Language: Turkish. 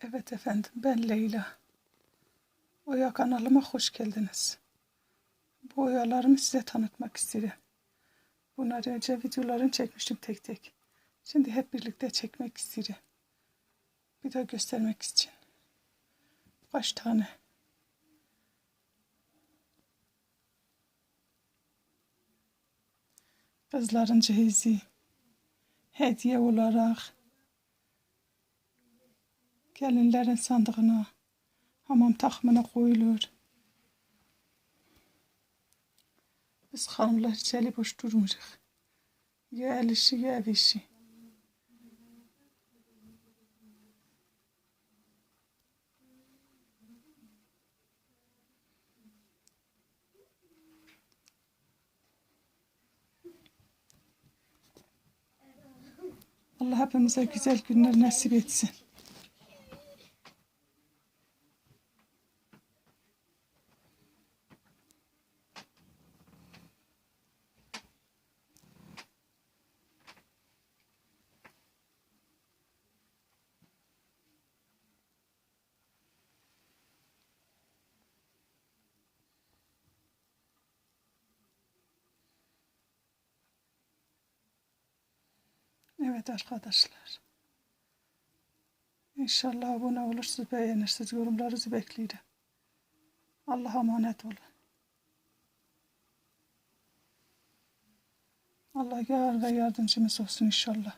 Evet efendim ben Leyla. Oya kanalıma hoş geldiniz. Bu oyalarımı size tanıtmak istedim. Bunları önce videolarını çekmiştim tek tek. Şimdi hep birlikte çekmek istedim. Bir de göstermek için. Kaç tane? Kızların cehizi. Hediye olarak gelinlerin sandığına, hamam takımına koyulur. Biz hanımlar hiç eli boş durmuyoruz. Ya el işi ya ev işi. Allah hepimize güzel günler nasip etsin. Evet arkadaşlar. İnşallah abone olursunuz, beğenirsiniz. Yorumlarınızı bekliyorum. Allah'a emanet olun. Allah yar ve yardımcımız olsun inşallah.